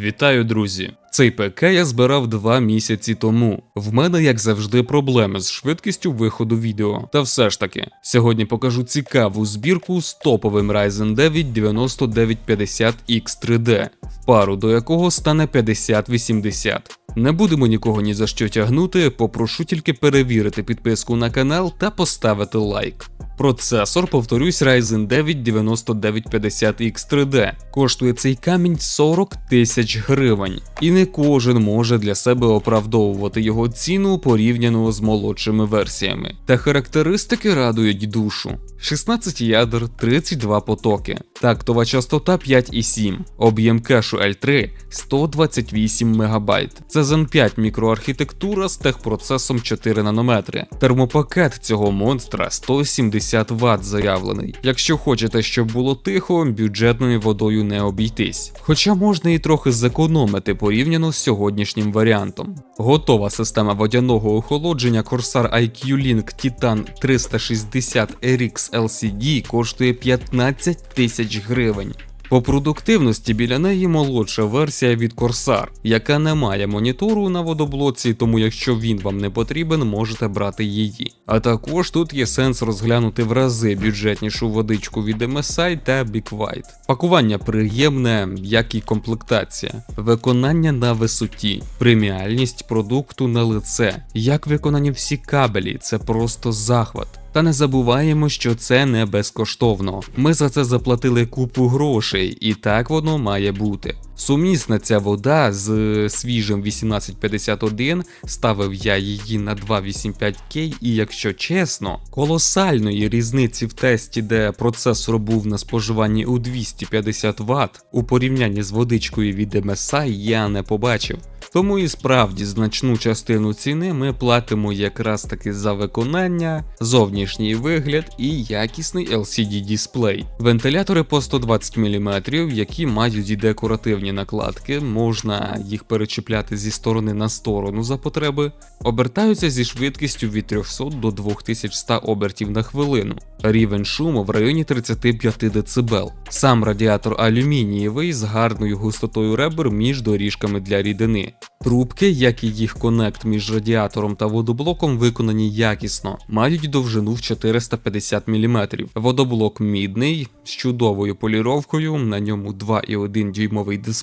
Вітаю, друзі! Цей ПК я збирав два місяці тому. В мене, як завжди, проблеми з швидкістю виходу відео. Та все ж таки, сьогодні покажу цікаву збірку з топовим Ryzen 9 9950X3D, в пару до якого стане 5080. Не будемо нікого ні за що тягнути, попрошу тільки перевірити підписку на канал та поставити лайк. Процесор, повторюсь, Ryzen 9 9950X 3D. Коштує цей камінь 40 тисяч гривень, і не кожен може для себе оправдовувати його ціну порівняно з молодшими версіями. Та характеристики радують душу. 16 ядер, 32 потоки, тактова частота 5,7, об'єм кешу L3 128 МБ. Це Zen 5 мікроархітектура з техпроцесом 4 нанометри. Термопакет цього монстра 170 Вт заявлений. Якщо хочете, щоб було тихо, бюджетною водою не обійтись. Хоча можна і трохи зекономити порівняно з сьогоднішнім варіантом. Готова система водяного охолодження Corsair IQ Link Titan 360 RX LCD коштує 15 тисяч гривень. По продуктивності біля неї молодша версія від Corsair, яка не має монітору на водоблоці, тому якщо він вам не потрібен, можете брати її. А також тут є сенс розглянути в рази бюджетнішу водичку від MSI та Big White. Пакування приємне, як і комплектація, виконання на висоті, преміальність продукту на лице, як виконані всі кабелі, це просто захват. Та не забуваємо, що це не безкоштовно. Ми за це заплатили купу грошей, і так воно має бути. Сумісна ця вода з свіжим 1851, ставив я її на 285К, і якщо чесно, колосальної різниці в тесті, де процесор був на споживанні у 250 Вт, у порівнянні з водичкою від MSI я не побачив. Тому і справді значну частину ціни ми платимо якраз таки за виконання, зовнішній вигляд і якісний LCD дисплей. Вентилятори по 120 мм, які мають і декоративні накладки, можна їх перечіпляти зі сторони на сторону за потреби, обертаються зі швидкістю від 300 до 2100 обертів на хвилину. Рівень шуму в районі 35 дБ. Сам радіатор алюмінієвий з гарною густотою ребер між доріжками для рідини. Трубки, як і їх конект між радіатором та водоблоком, виконані якісно, мають довжину в 450 мм. Водоблок мідний з чудовою поліровкою, на ньому 2,1 дюймовий дисплей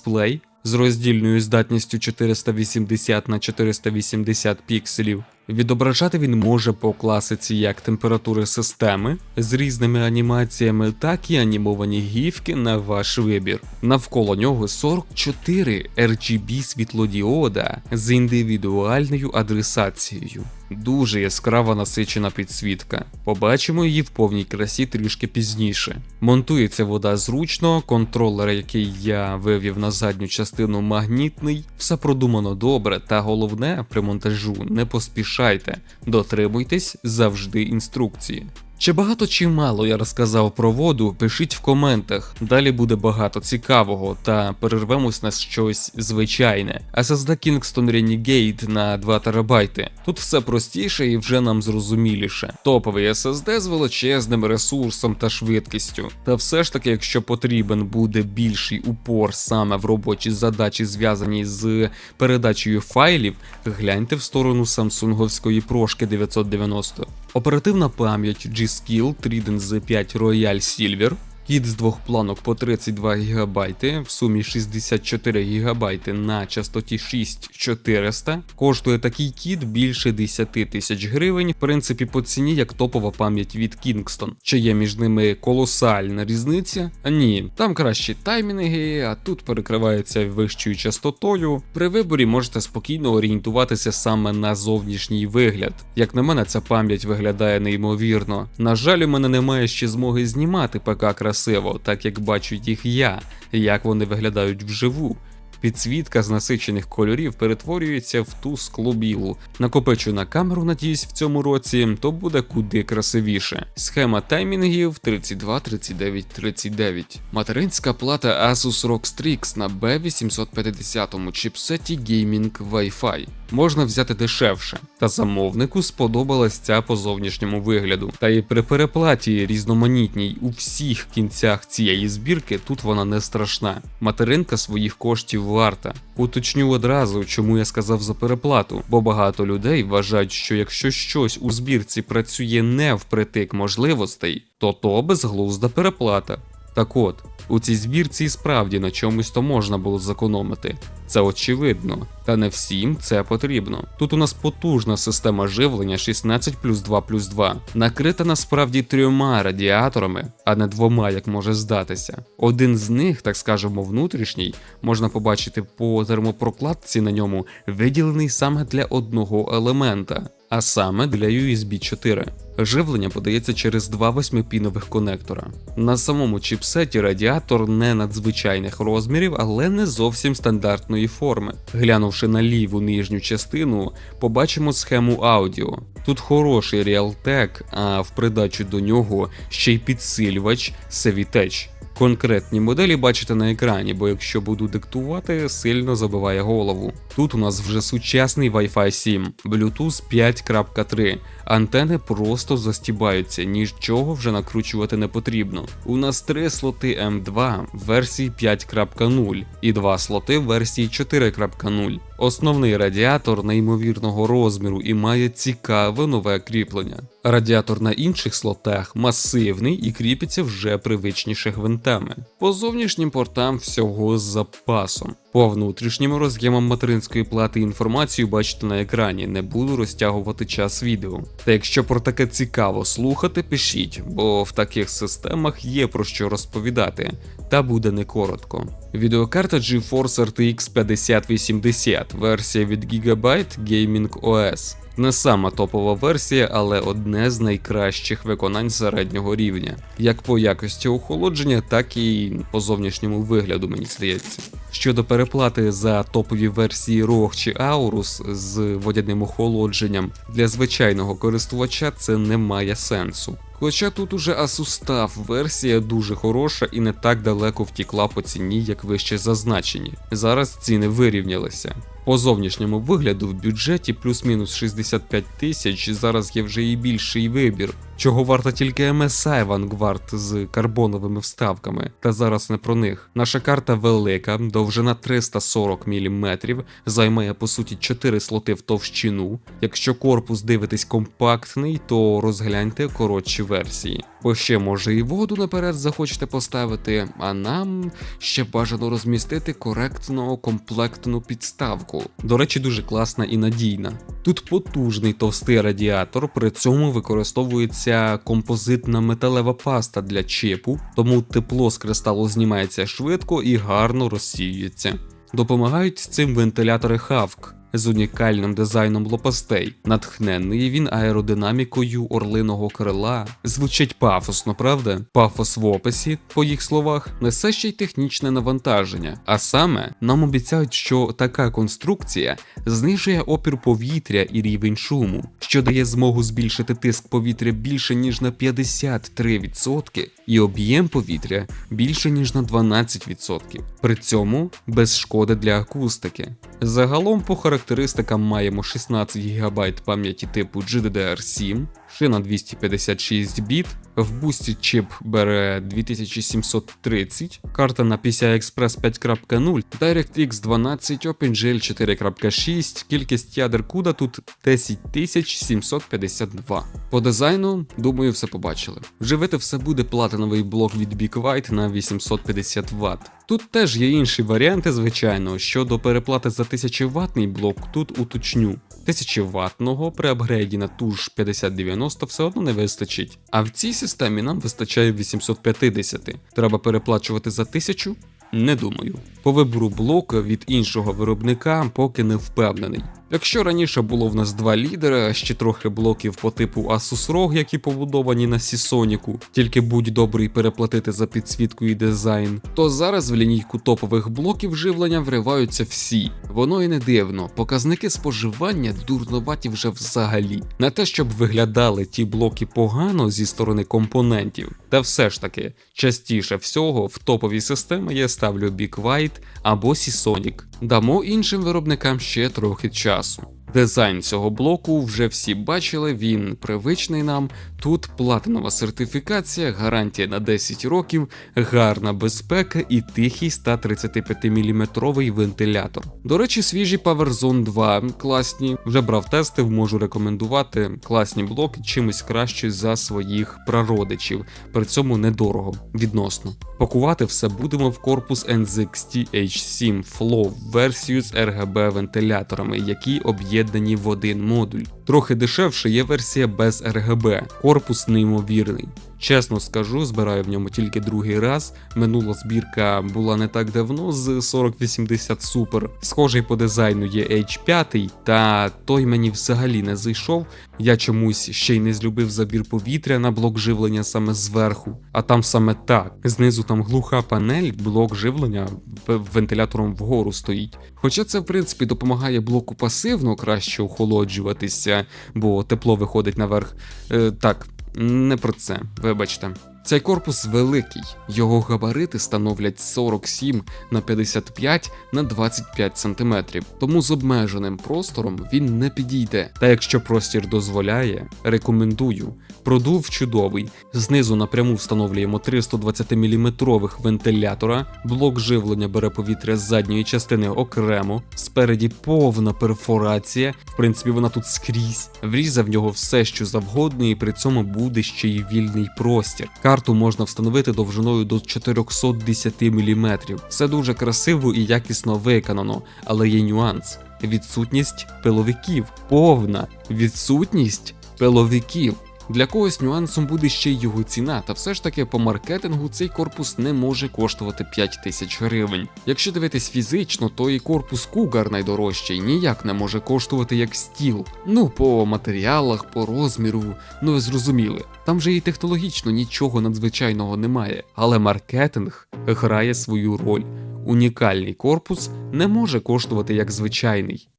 з роздільною здатністю 480 на 480 пікселів. Відображати він може по класиці як температури системи з різними анімаціями, так і анімовані гіфки на ваш вибір. Навколо нього 44 RGB світлодіода з індивідуальною адресацією. Дуже яскрава насичена підсвітка. Побачимо її в повній красі трішки пізніше. Монтується вода зручно, контролер, який я вивів на задню частину магнітний, все продумано добре, та головне при монтажу не поспішайте, дотримуйтесь завжди інструкції. Чи багато чи мало я розказав про воду, пишіть в коментах. Далі буде багато цікавого, та перервемось на щось звичайне. SSD Kingston Renegade на 2 терабайти. Тут все простіше і вже нам зрозуміліше. Топовий SSD з величезним ресурсом та швидкістю. Та все ж таки, якщо потрібен буде більший упор саме в робочі задачі, зв'язані з передачею файлів, гляньте в сторону самсунговської прошки 990. Оперативна пам'ять G-Skill Trident Z5 Royal Silver, кіт з двох планок по 32 ГБ, в сумі 64 ГБ на частоті 6400. Коштує такий кіт більше 10 тисяч гривень, в принципі, по ціні як топова пам'ять від Kingston. Чи є між ними колосальна різниця? Ні, там кращі таймінги, а тут перекривається вищою частотою. При виборі можете спокійно орієнтуватися саме на зовнішній вигляд. Як на мене, ця пам'ять виглядає неймовірно. На жаль, у мене немає ще змоги знімати ПК красиво красиво, так як бачу їх я, як вони виглядають вживу. Підсвітка з насичених кольорів перетворюється в тусклу білу. Накопичу на камеру, надіюсь, в цьому році, то буде куди красивіше. Схема таймінгів 32, 39, 39. Материнська плата Asus ROG Strix на B850 чіпсеті Gaming Wi-Fi. Можна взяти дешевше, та замовнику сподобалась ця по зовнішньому вигляду. Та і при переплаті різноманітній у всіх кінцях цієї збірки тут вона не страшна. Материнка своїх коштів варта. Уточню одразу, чому я сказав за переплату, бо багато людей вважають, що якщо щось у збірці працює не впритик можливостей, то то безглузда переплата. Так от, у цій збірці і справді на чомусь то можна було зекономити. Це очевидно, та не всім це потрібно. Тут у нас потужна система живлення 16 плюс 2 плюс 2, накрита насправді трьома радіаторами, а не двома, як може здатися. Один з них, так скажемо, внутрішній, можна побачити по термопрокладці на ньому, виділений саме для одного елемента. А саме для USB 4. Живлення подається через два восьмипінових конектора. На самому чіпсеті радіатор не надзвичайних розмірів, але не зовсім стандартної форми. Глянувши на ліву нижню частину, побачимо схему аудіо. Тут хороший Realtek, а в придачу до нього ще й підсилювач Savitech. Конкретні моделі бачите на екрані, бо якщо буду диктувати, сильно забиває голову. Тут у нас вже сучасний Wi-Fi 7, Bluetooth 5.3. Антени просто застібаються, нічого вже накручувати не потрібно. У нас три слоти M2 в версії 5.0 і два слоти версії 4.0. Основний радіатор неймовірного розміру і має цікаве нове кріплення. Радіатор на інших слотах масивний і кріпиться вже привичніше гвинтами. По зовнішнім портам всього з запасом. По внутрішнім роз'ємам материнської плати інформацію бачите на екрані, не буду розтягувати час відео. Та якщо про таке цікаво слухати, пишіть, бо в таких системах є про що розповідати, та буде не коротко. Відеокарта GeForce RTX 5080, версія від Gigabyte Gaming OS. Не сама топова версія, але одне з найкращих виконань середнього рівня, як по якості охолодження, так і по зовнішньому вигляду, мені здається. Щодо переплати за топові версії ROG чи Aorus з водяним охолодженням, для звичайного користувача це не має сенсу. Хоча тут уже TUF версія дуже хороша і не так далеко втікла по ціні, як вище зазначені. Зараз ціни вирівнялися. По зовнішньому вигляду в бюджеті плюс-мінус 65 тисяч зараз є вже і більший вибір, чого варта тільки MSI Vanguard з карбоновими вставками, та зараз не про них. Наша карта велика, довжина 340 мм, займає по суті 4 слоти в товщину. Якщо корпус дивитись компактний, то розгляньте коротші версії. Бо ще може і воду наперед захочете поставити, а нам ще бажано розмістити коректно комплектну підставку. До речі, дуже класна і надійна. Тут потужний товстий радіатор, при цьому використовується композитна металева паста для чепу, тому тепло з кристалу знімається швидко і гарно розсіюється. Допомагають з цим вентилятори Havk з унікальним дизайном лопастей. Натхнений він аеродинамікою орлиного крила. Звучить пафосно, правда? Пафос в описі, по їх словах, несе ще й технічне навантаження. А саме нам обіцяють, що така конструкція знижує опір повітря і рівень шуму, що дає змогу збільшити тиск повітря більше ніж на 53% і об'єм повітря більше ніж на 12%. При цьому без шкоди для акустики. Загалом по характеристикам маємо 16 ГБ пам'яті типу GDDR7, шина 256 біт, в бусті чип бере 2730, карта на PCI Express 5.0, DirectX 12, OpenGL 4.6, кількість ядер CUDA тут 10752. По дизайну, думаю, все побачили. Вживити все буде платиновий блок від Big на 850 Вт. Тут теж є інші варіанти, звичайно. Щодо переплати за 1000 ватний блок, тут уточню. 1000 ватного при апгрейді на ту ж 5090 все одно не вистачить. А в цій системі нам вистачає 850. Треба переплачувати за 1000? Не думаю. По вибору блока від іншого виробника поки не впевнений. Якщо раніше було в нас два лідери, а ще трохи блоків по типу Asus ROG, які побудовані на Seasonic, тільки будь добрий переплатити за підсвітку і дизайн, то зараз в лінійку топових блоків живлення вриваються всі. Воно і не дивно, показники споживання дурноваті вже взагалі. Не те, щоб виглядали ті блоки погано зі сторони компонентів, та все ж таки, частіше всього в топові системи я ставлю Big White або Seasonic. Дамо іншим виробникам ще трохи часу. Дизайн цього блоку вже всі бачили, він привичний нам. Тут платинова сертифікація, гарантія на 10 років, гарна безпека і тихий 135-мм вентилятор. До речі, свіжі PowerZone 2 класні. Вже брав тести, можу рекомендувати. Класні блоки, чимось кращі за своїх прародичів. При цьому недорого відносно. Пакувати все будемо в корпус NZXT H7 Flow версію з RGB вентиляторами, які об'єднані в один модуль. Трохи дешевше є версія без RGB. Корпус неймовірний. Чесно скажу, збираю в ньому тільки другий раз. Минула збірка була не так давно з 4080 Super. Схожий по дизайну є H5, та той мені взагалі не зайшов. Я чомусь ще й не злюбив забір повітря на блок живлення саме зверху, а там саме так. Знизу там глуха панель, блок живлення вентилятором вгору стоїть. Хоча це в принципі допомагає блоку пасивно краще охолоджуватися, бо тепло виходить наверх. Е, так, не про це, вибачте. Цей корпус великий, його габарити становлять 47 на 55 на 25 см, тому з обмеженим простором він не підійде. Та якщо простір дозволяє, рекомендую. Продув чудовий. Знизу напряму встановлюємо 320 мм вентилятора, блок живлення бере повітря з задньої частини окремо, спереді повна перфорація, в принципі, вона тут скрізь. Врізав в нього все, що завгодно, і при цьому буде ще й вільний простір. Карту можна встановити довжиною до 410 мм. Все дуже красиво і якісно виконано, але є нюанс. Відсутність пиловиків, повна відсутність пиловиків. Для когось нюансом буде ще й його ціна, та все ж таки по маркетингу цей корпус не може коштувати 5 тисяч гривень. Якщо дивитись фізично, то і корпус Cougar найдорожчий ніяк не може коштувати як стіл. Ну, по матеріалах, по розміру, ну ви зрозуміли. Там же і технологічно нічого надзвичайного немає, але маркетинг грає свою роль. Унікальний корпус не може коштувати як звичайний.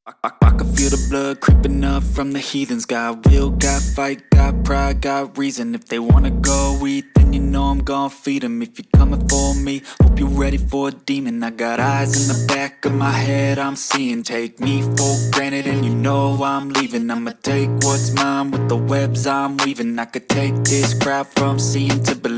Take what's mine with the webs I'm weaving. I could take this crowd from seeing to believing.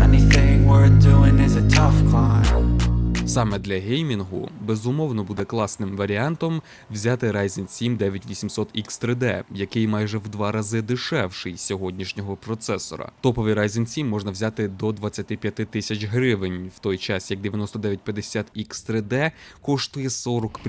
anything. Саме для геймінгу безумовно буде класним варіантом взяти Ryzen 7 9800X3D, який майже в два рази дешевший сьогоднішнього процесора. Топовий Ryzen 7 можна взяти до 25 тисяч гривень, в той час як 9950X3D коштує 40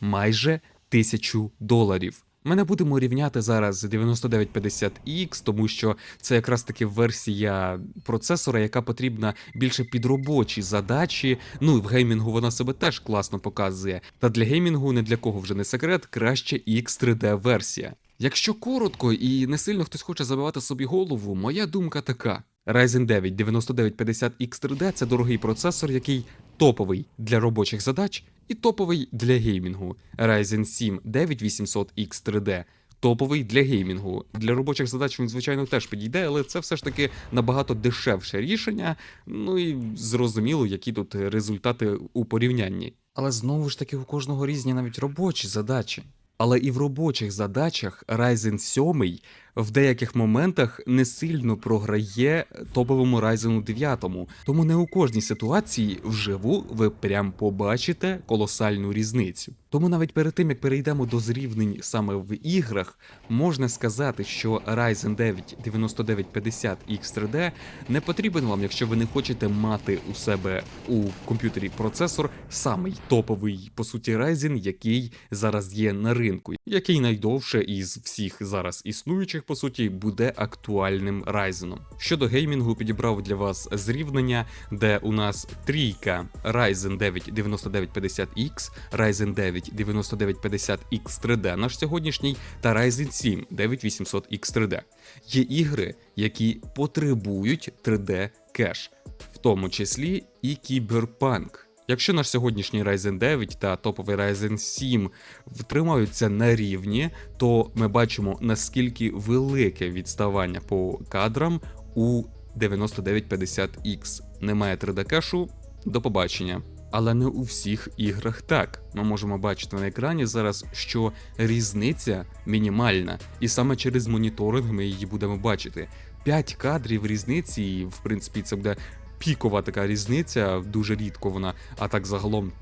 майже тисячу доларів. Ми не будемо рівняти зараз 9950X, тому що це якраз таки версія процесора, яка потрібна більше під робочі задачі. Ну і в геймінгу вона себе теж класно показує. Та для геймінгу не для кого вже не секрет, краще X3D версія. Якщо коротко і не сильно хтось хоче забивати собі голову, моя думка така: Ryzen 9 9950X3D це дорогий процесор, який топовий для робочих задач і топовий для геймінгу. Ryzen 7 9800X3D топовий для геймінгу. Для робочих задач він, звичайно, теж підійде, але це все ж таки набагато дешевше рішення. Ну і зрозуміло, які тут результати у порівнянні. Але знову ж таки у кожного різні навіть робочі задачі. Але і в робочих задачах Ryzen 7 в деяких моментах не сильно програє топовому Ryzen 9. Тому не у кожній ситуації вживу ви прям побачите колосальну різницю. Тому навіть перед тим як перейдемо до зрівнень саме в іграх, можна сказати, що Ryzen 9 9950 X3D не потрібен вам, якщо ви не хочете мати у себе у комп'ютері процесор самий топовий, по суті, Ryzen, який зараз є на ринку, який найдовше із всіх зараз існуючих, по суті, буде актуальним Ryzen. Щодо геймінгу, підібрав для вас зрівняння, де у нас трійка Ryzen 9 9950X, Ryzen 9 9950X 3D наш сьогоднішній, та Ryzen 7 9800X 3D. Є ігри, які потребують 3D кеш, в тому числі і Кіберпанк. Якщо наш сьогоднішній Ryzen 9 та топовий Ryzen 7 втримаються на рівні, то ми бачимо наскільки велике відставання по кадрам у 9950X. Немає 3D кешу, до побачення. Але не у всіх іграх так. Ми можемо бачити на екрані зараз, що різниця мінімальна, і саме через моніторинг ми її будемо бачити. 5 кадрів різниці, і в принципі це буде пікова така різниця, дуже рідко вона, а так загалом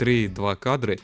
3-2 кадри.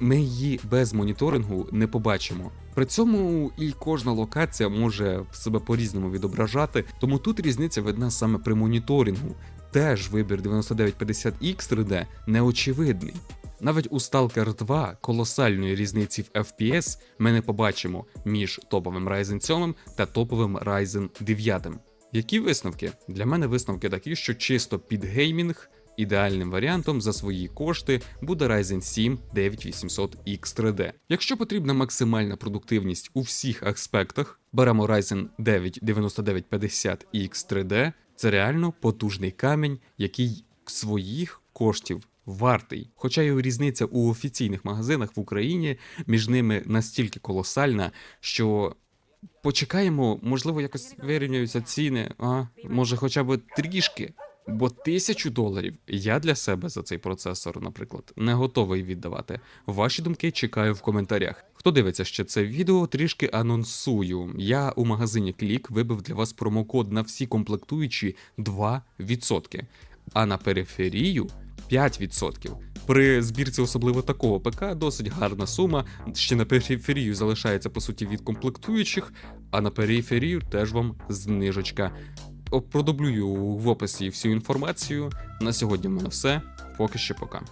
Ми її без моніторингу не побачимо. При цьому і кожна локація може себе по-різному відображати, тому тут різниця видна саме при моніторингу. Теж вибір 9950X 3D неочевидний. Навіть у Stalker 2 колосальної різниці в FPS ми не побачимо між топовим Ryzen 7 та топовим Ryzen 9. Які висновки? Для мене висновки такі, що чисто під геймінг ідеальним варіантом за свої кошти буде Ryzen 7 9800X 3D. Якщо потрібна максимальна продуктивність у всіх аспектах, беремо Ryzen 9 9950X 3D. Це реально потужний камінь, який своїх коштів вартий. Хоча й різниця у офіційних магазинах в Україні між ними настільки колосальна, що почекаємо, можливо, якось вирівняються ціни, а може, хоча б трішки. Бо тисячу доларів я для себе за цей процесор, наприклад, не готовий віддавати. Ваші думки чекаю в коментарях. Хто дивиться ще це відео, трішки анонсую. Я у магазині Клік вибив для вас промокод на всі комплектуючі 2%, а на периферію 5%. При збірці особливо такого ПК досить гарна сума. Ще на периферію залишається по суті від комплектуючих, а на периферію теж вам знижечка. Продублюю в описі всю інформацію. На сьогодні в мене все. Поки що пока.